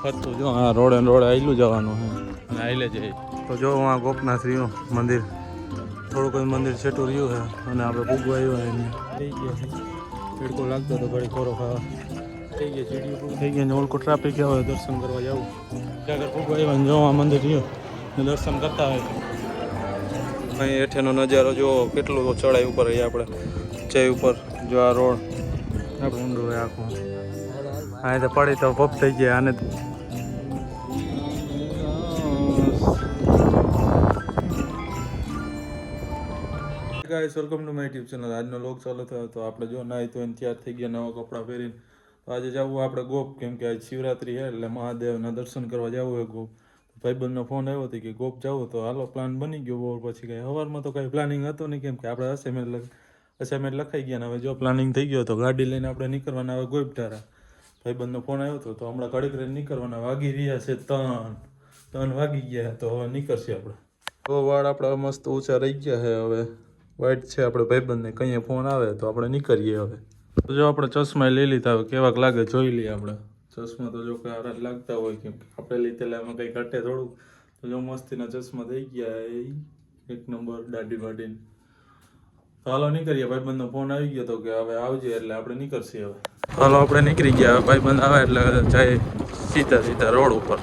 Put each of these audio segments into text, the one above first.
ફરતું જો. આ રોડે રોડે આયલું જવાનું હે. અને આયલે જઈ તો જો આ ગોપનાથ રહ્યું મંદિર થોડું કોઈ મંદિર છેટું રહ્યું છે અને આપણે પૂગવા હોય એને થઈ ગયા છે. તડકો લાગતો હતો ઘડી ખોરો ખાવા થઈ ગયા સીડીઓ પૂરી. થઈ ગયા ઓલકો ટ્રાફિક આવે દર્શન કરવા જવું આગળ પૂગવા આવ્યા ને જો આ મંદિર રહ્યું ને દર્શન કરતા હોય. અહીં હેઠેનો નજારો જો કેટલું ચડાઈ ઉપર રહીએ આપણે. જય ઉપર જો આ રોડ. આપણે ઊંડું હોય આખું. હા તો પડી તો પપ થઈ ગયા, આને guys welcome to my YouTube channel આજનો લોક ચાલુ થયો તો આપણે જો નાહી તો તૈયાર થઈ ગયા નવા કપડાં પહેરીને. તો આજે જવું આપણે ગોપ, કેમ કે આજ શિવરાત્રી છે એટલે મહાદેવના દર્શન કરવા જવું હોય ગોપ. ભાઈબંધનો ફોન આવ્યો હતો કે ગોપ જવું તો હાલો પ્લાન બની ગયો બપોર પછી કાંઈ. સવારમાં તો કાંઈ પ્લાનિંગ હતું નહીં, કેમ કે આપણે અસાઇમેન્ટ લખ અસાઇનમેન્ટ લખાઈ ગયા ને હવે જો પ્લાનિંગ થઈ ગયો તો ગાડી લઈને આપણે નીકળવાના હવે ગોપટારા ભાઈબંધનો ફોન આવ્યો હતો તો હમણાં ઘડીક રહીને નીકળવાના. વાગી રહ્યા છે ત્રણ. ત્રણ વાગી ગયા તો હવે નીકળશે આપણે. તો વાળ આપણા મસ્ત ઊંચા રહી ગયા છે હવે. વાઈટ છે આપણે ભાઈબંધને. કંઈ ફોન આવે તો આપણે નીકળીએ હવે. તો જો આપણે ચશ્મા લઈ લીધા હવે, કેવાક લાગે જોઈ લઈએ આપણે. ચશ્મા તો જો કે આરા લાગતા હોય કેમ કે આપણે લીધેલા એમાં કંઈ ઘટે થોડું તો જો મસ્તીના ચશ્મા થઈ ગયા એ એક નંબર દાઢી વાઢીને તો હાલો નીકળીએ. ભાઈબંધનો ફોન આવી ગયો તો કે હવે આવજે એટલે આપણે નીકળશે હવે. હાલો, આપણે નીકળી ગયા. ભાઈ ભાઈબંધ આવે એટલે જાય સીધા સીધા રોડ ઉપર.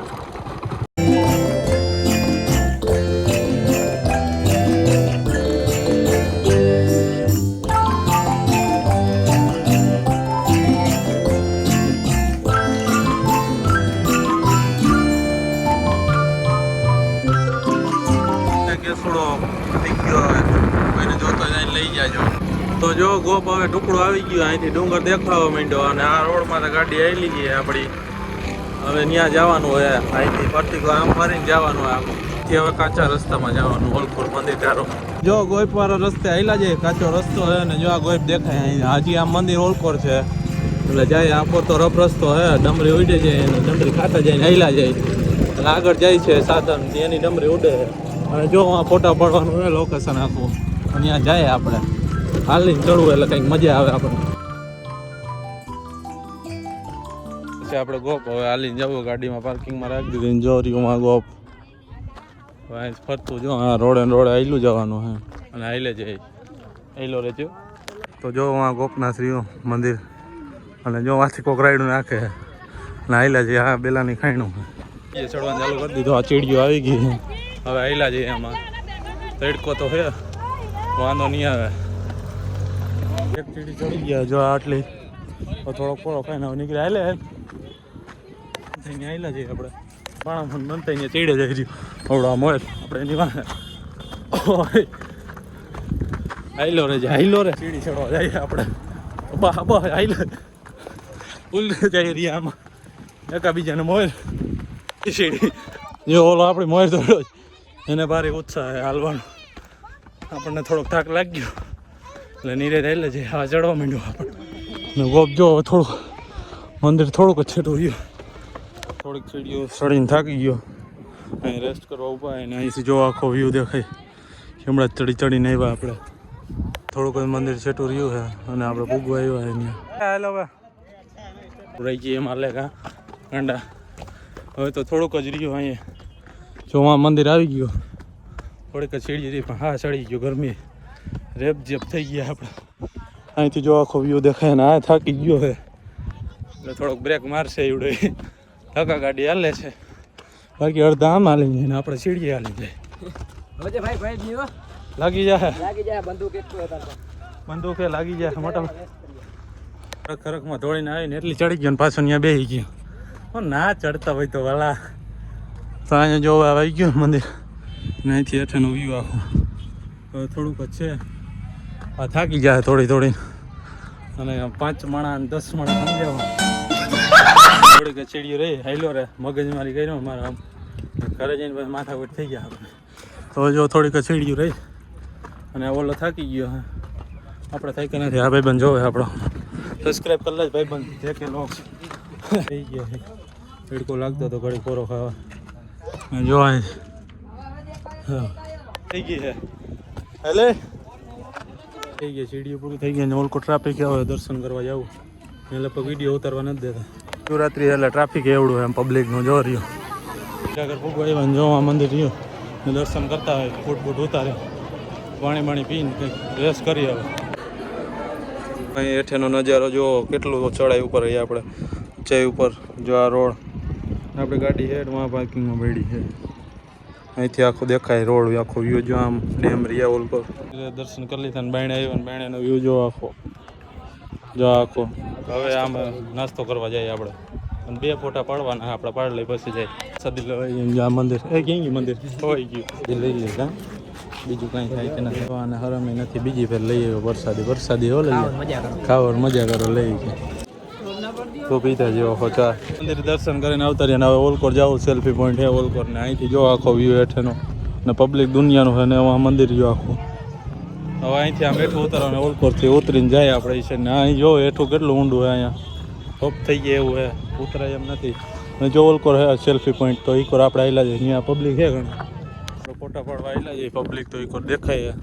થોડો હવે કોઈને જોતો લઈ જાજો. તો જો ગોપ હવે ટુકડો આવી ગયો, અહીંથી ડુંગર દેખાવા માંડ્યો અને આ રોડમાં તો ગાડી આવેલી છે આપણી. હવે ત્યાં જવાનું હોય અહીંથી ફરતી આમ ફરીને જવાનું હોયથી હવે કાચા રસ્તામાં જવાનું ઓલખોર મંદિર ધારો. જો ગોઈપ વાળો રસ્તે આવેલા છે, કાચો રસ્તો છે ને જો આ ગોઈપ દેખાય હજી આ મંદિર ઓલખોર છે. એટલે જાય આખો તો રફ રસ્તો હે ડમરી ઉડે જાય અને ડમરી ખાતા જાય ને આયલા જાય. એટલે આગળ જાય છે સાધન, એની ડમરી ઉડે અને જો આ ફોટા પડવાનું હોય લોકેશન આખું. અહીંયા જાય આપણે. હાલીને ચડવું એટલે કંઈક મજા આવે આપણને. પછી આપણે ગોપ હવે હાલીને જવું ગાડીમાં પાર્કિંગમાં રાખી દીધી. જો રહ્યું ગોપ ફરતું જો. હા રોડે રોડે આયલું જવાનું હે. અને આઈલે જાય આઈલો રહેજો તો જો આ ગોપનાથ રહ્યું મંદિર. અને જો આથી કોક રાયડું નાખે. અને આઈલા જઈએ. આ બેલાની ખાઈણું એ ચડવાનું ચાલુ કરી દીધું. આ ચીડીઓ આવી ગઈ હવે આયલા જઈએ એમાં તડકો તો છે વાંધો નહીં આવે. એક ચીડી ચડી ગયા જો આટલી. થોડો કોળો ખાઈને હવે નીકળી. આયલે થઈને આવેલા છે આપણે. પાણા મન મન થઈને ચીડે જાય રહ્યું હવડા મળે આપણે એની વાંહે. આયલો રે આયલો રે. ચીડી ચડવા જાય આપણે. બા બા આયલો ઉલ જાય રહ્યા આમાં. એકાબીજાને બીજાને મોર સીડી જો ઓલો આપણે મોર દોડ્યો એને ભારે ઉત્સાહ હાલવાનો. આપણને થોડોક થાક લાગ્યો. એટલે નીરે એટલે જે આ ચડવા માંડ્યો આપણે ગોપ જો થોડું મંદિર થોડુંક જ છેટું રહ્યું. થોડીક સીડીઓ ચડીને થાકી ગયો. અહીં રેસ્ટ કરવા ઊભા અને અહીંથી જો આખો વ્યૂ દેખાય. હમણાં ચડી ચડીને આવ્યા આપણે. થોડુંક મંદિર છેટું રહ્યું છે અને આપણે પૂગવા આવ્યા અહીંયા હેલો હવે. રહી જઈએ લે કા ગાંડા. હવે તો થોડુંક જ રહ્યું અહીંયા. જો મંદિર આવી ગયું. થોડીક જ સીડી રહી પણ હા, ચડી ગયો ગરમી. રેપ જેપ થઈ ગયા આપણે. અહીંથી જો આખો વ્યૂ દેખાય ને આ થાકી ગયો હે. એટલે થોડોક બ્રેક મારશે એવડે ધક્કા ગાડી હાલે છે. બાકી અડધા આમ હાલી જાય ને આપણે સીડીએ હાલી જાય. હવે ભાઈ ભાઈ લાગી જાય. લાગી જાય બંદૂક એ બંદૂકે લાગી જાય મોટા ખરક ખરકમાં ધોળીને આવીને એટલી ચડી ગયો ને પાછો ત્યાં બેસી ગયો. ના ચડતા હોય તો વાલા. તો અહીંયા જોવા આવી ગયો મંદિર. ને અહીંથી હેઠળનું વ્યૂ આખું. હવે થોડુંક જ છે. થાકી જાય થોડી થોડી. અને પાંચ માણા અને દસ માણા સમજાવવા. થોડીક જ ચીડિયું રહી હાઈલો રે, મગજમારી કર્યો મારા આમ. ઘરે જઈને પછી માથાકૂટ થઈ ગયા આપણે. તો જો થોડીક જ રહી અને ઓલો થાકી ગયો હા આપણે થાકી નથી. આ ભાઈબંધ જોવે આપણો. સબસ્ક્રાઈબ કરી લેજ ભાઈબંધ. જે કે લોક. થઈ ગયો છે. લાગતો તો ઘડી કોરો ખાવા. જો થઈ ગઈ છે. હેલે. થઈ ગયા સીડીઓ પૂરી થઈ ને ઓલકો ટ્રાફિક આવે દર્શન કરવા જવું એ લગભગ વીડિયો ઉતારવા નથી દેતા. શિવરાત્રિ એટલે ટ્રાફિક એવડું એમ પબ્લિકનું જો રહ્યો. આગળ ફૂગો આવ્યા ને જોવા મંદિર રહ્યું. ને દર્શન કરતા હોય ફૂટ બૂટ ઉતારે. પાણી પાણી પીને કંઈક રેસ કરી આવે. અહીં હેઠેનો નજારો જો કેટલું ચડાઈ ઉપર અહીંયા આપણે. ઊંચાઈ ઉપર જો આ રોડ. આપણી ગાડી હેઠ પાર્કિંગમાં બેડી છે. અહીંથી આખું દેખાય રોડ આખો વ્યૂ જો આમ ડેમ રહ્યા ઓલ પર. દર્શન કરી લીધા ને બાયણે આવ્યો ને બાયણેનો વ્યૂ જો આખો. જો આખો. હવે આમ નાસ્તો કરવા જઈએ આપણે. અને બે ફોટા પાડવાના આપણે પાડ લઈ પછી જાય. સદી લઈ આ મંદિર. એ ક્યાં ગયું મંદિર? હોય ગયું. લઈ લીધા બીજું કાંઈ થાય કે નથી. અને હરામી નથી બીજી ફેર લઈ આવ્યો વરસાદી. વરસાદી હો લઈ ખાવર મજા કરો. લઈ ગયો તો પીતા જેવો હોચા મંદિર દર્શન કરીને આવતા રહ્યા હવે ઓલકોર જાવ સેલ્ફી પોઈન્ટ છે ઓલકોર ને. અહીંથી જો આખો વ્યૂ હેઠેનો. ને પબ્લિક દુનિયાનું છે ને એમાં મંદિર જો આખું. હવે અહીંથી આમ હેઠું ઉતારવાનું ઓલકોરથી ઉતરીને જાય આપણે છે ને. અહીં જો હેઠું કેટલું ઊંડું હોય અહીંયા. ટોપ થઈ ગયા એવું હે ઉતરાય એમ નથી. અને જો ઓલકોર હે સેલ્ફી પોઈન્ટ તો ઈકોર આપણે આવેલા છે અહીંયા પબ્લિક છે ઘણા. ફોટા પાડવા આવેલા છે પબ્લિક તો ઈકોર દેખાય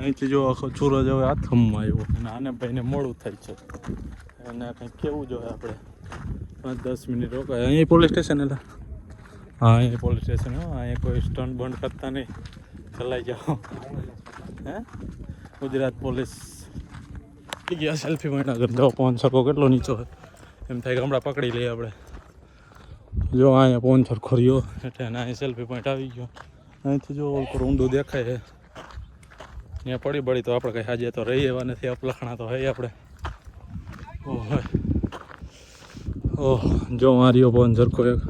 અહીંથી જો આખો સૂરજ હવે આથમમાં આવ્યો અને આને ભાઈને મોડું થાય છે. અને કંઈક કેવું જોઈએ આપણે? પાંચ, દસ મિનિટ રોકાય. અહીં પોલીસ સ્ટેશન એટલે? હા અહીં પોલીસ સ્ટેશન હો. અહીંયા કોઈ સ્ટન્ટ બંધ કરતા નહીં. ચલાઈ જાઓ. હે? ગુજરાત પોલીસ. ગયા સેલ્ફી માં આગળ જાઓ પવન સરખો કેટલો નીચો એમ થાય ગામડા પકડી લઈએ આપણે. જો, અહીંયા પવન સરખો રહ્યો એટલે અહીં સેલ્ફી પોઈન્ટ આવી ગયો. અહીંથી જો ઊંડું દેખાય ત્યાં પડી પડી તો આપણે કંઈ હાજે તો રહી એવા નથી. અપલખણા તો હોય આપણે. ઓહ ઓહ જો માર્યો પવન સરખો એક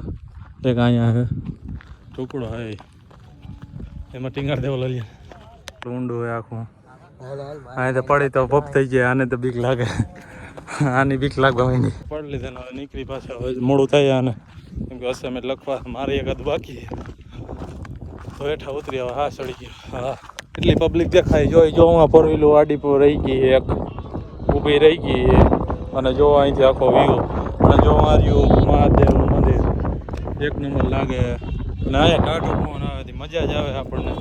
એક અહીંયા હે. ટુકડો હે એમાં ટીંગાડ દેવો લઈએ. ઊંડું હોય આખું. અહીં તો પડી તો પપ થઈ જાય આને તો બીક લાગે. આની બીક લાગવા માંડી. પડી લીધે હવે નીકળી પાછા. હવે મોડું થાય આને. કેમ કે અસાઇનમેન્ટ લખવા મારે એકાદ બાકી તો હેઠા ઉતરી હવે હા ચડી ગયો. હા એટલી પબ્લિક દેખાય જોઈ જો હું ફોર વ્હીલો આડી પર રહી ગઈ એક. ઊભી રહી ગઈ. અને જો અહીંથી આખો વ્યૂ અને જો માર્યું મહાદેવનું મંદિર, એક નંબર લાગે. અને અહીંયા કાઢો પવન આવે મજા જ આવે આપણને.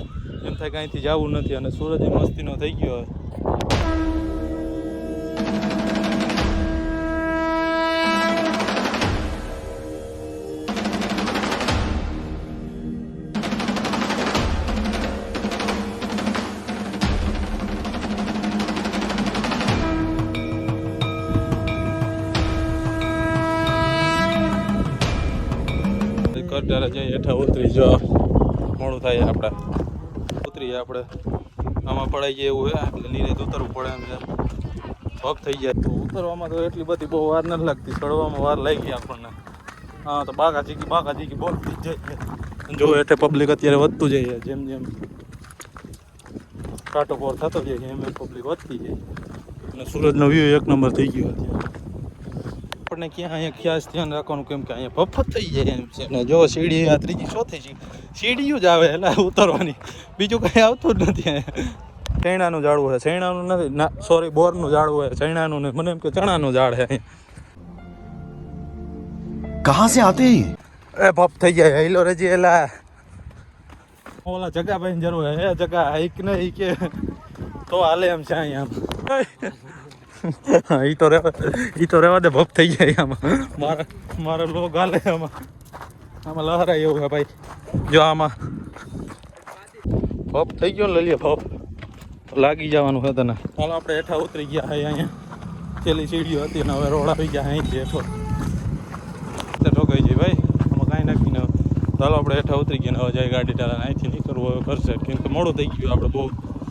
એમ થાય કે અહીંથી જવું નથી અને સૂરજ મસ્તીનો થઈ ગયો હોય. કરટારે જઈ હેઠા ઉતરી જો મોડું થાય આપણે ઉતરીએ આપણે આમાં પડાઈ જાય એવું હોય, એટલે નીરે ઉતરવું પડે એમ પગ થઈ જાય. તો ઉતરવામાં તો એટલી બધી બહુ વાર નથી લાગતી. ચડવામાં વાર લાગી આપણને. હા, તો બાકા ચીકી બાકા ચીકી બોલતી જ જાય. જો હેઠે પબ્લિક અત્યારે વધતું જાય, જેમ જેમ કાંટો પોર થતો જાય, એમ એમ પબ્લિક વધતી જાય. અને સૂરજનો વ્યૂ એક નંબર થઈ ગયો અત્યારે. આપણને ક્યાં અહીંયા ખ્યાસ ધ્યાન રાખવાનું કેમ કે અહીંયા ભફત થઈ જાય એમ છે. ને જો સીડી આ ત્રીજી ચોથી સીડી સીડીયું જ આવે એટલે ઉતરવાની. બીજું કંઈ આવતું જ નથી અહીંયા. ચણાનું ઝાડવું છે ચણાનું નથી. ના સોરી બોરનું ઝાડવું છે ચણાનું નહીં મને એમ કે ચણાનું ઝાડ છે કહા સે આતે એ ભપ થઈ જાય. હેલો રજી એલા. ઓલા જગા ભાઈ જરૂર હે જગા. હાઈક ને કે તો હાલે એમ છે અહીંયા. હા, ઈ તો રેવા ઈ તો રેવા દે ભપ થઈ જાય આમાં. મારા મારા લોગ હાલે આમાં. આમાં લહરાય એવું હે ભાઈ. જો આમાં. ભપ થઈ ગયો ને લઈએ ભપ લાગી જવાનું હે તને. હાલ, આપણે હેઠા ઉતરી ગયા હે અહીંયા. છેલ્લી સીડીઓ હતી ને હવે રોડ આવી ગયા અહીં હેઠો. તે ઠોકાઈ જાય ભાઈ. આમાં કાંઈ નક્કી ન. ચાલો આપણે હેઠા ઉતરી ગયા હવે જાય ગાડી ટાળા અહીંથી નીકળવું હવે કરશે કેમ કે મોડું થઈ ગયું આપણે બહુ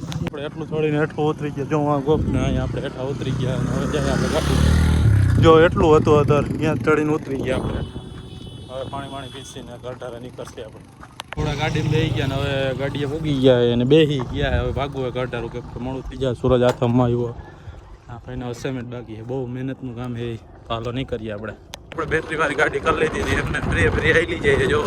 આપણે એટલું ચડીને હેઠું ઉતરી ગયા. જો આ ગોપ ને અહીંયા આપણે હેઠા ઉતરી ગયા અને હવે જાય આપણે ગાડી જો એટલું હતું અત્યારે ત્યાં ચડીને ઉતરી ગયા આપણે. હવે પાણી પાણી પીસીને ગરઢારે નીકળશે આપણે. થોડા ગાડીમાં લઈ ગયા ને હવે ગાડીએ પૂગી ગયા અને બેસી ગયા હવે ભાગવું હોય ગરઢારું કે મોડું થઈ સૂરજ હાથમાં આવ્યો. આ ભાઈને અસાઇનમેન્ટ બાકી બહુ મહેનતનું કામ એ હાલો નહીં કરીએ આપણે. આપણે બેટરી વાળી ગાડી કરી લીધી હતી. એમને ફ્રી ફ્રી આવી જાય જો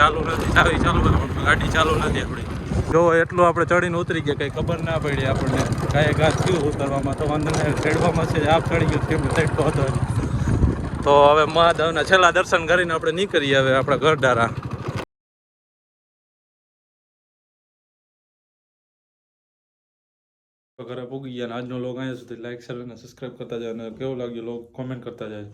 ચાલુ નથી. ચાવી ચાલુ ગાડી ચાલુ નથી આપણી. જો એટલું આપણે ચડીને ઉતરી ગયા, કંઈ ખબર ના પડી આપણને. કાંઈ ઘાસ થયું ઉતરવામાં, તો વાંધો નહીં, ચડવામાં છે આપ ચડી ગયું કેમ ચડતો હતો તો હવે મહાદેવના છેલ્લા દર્શન કરીને આપણે નીકળીએ હવે આપણા ઘરડારા ઘરે પૂગી ગયા આજનો લોગ અહીંયા સુધી લાઈક શેર અને સબસ્ક્રાઈબ કરતા જાય અને કેવું લાગ્યું લોગ કોમેન્ટ કરતા જાય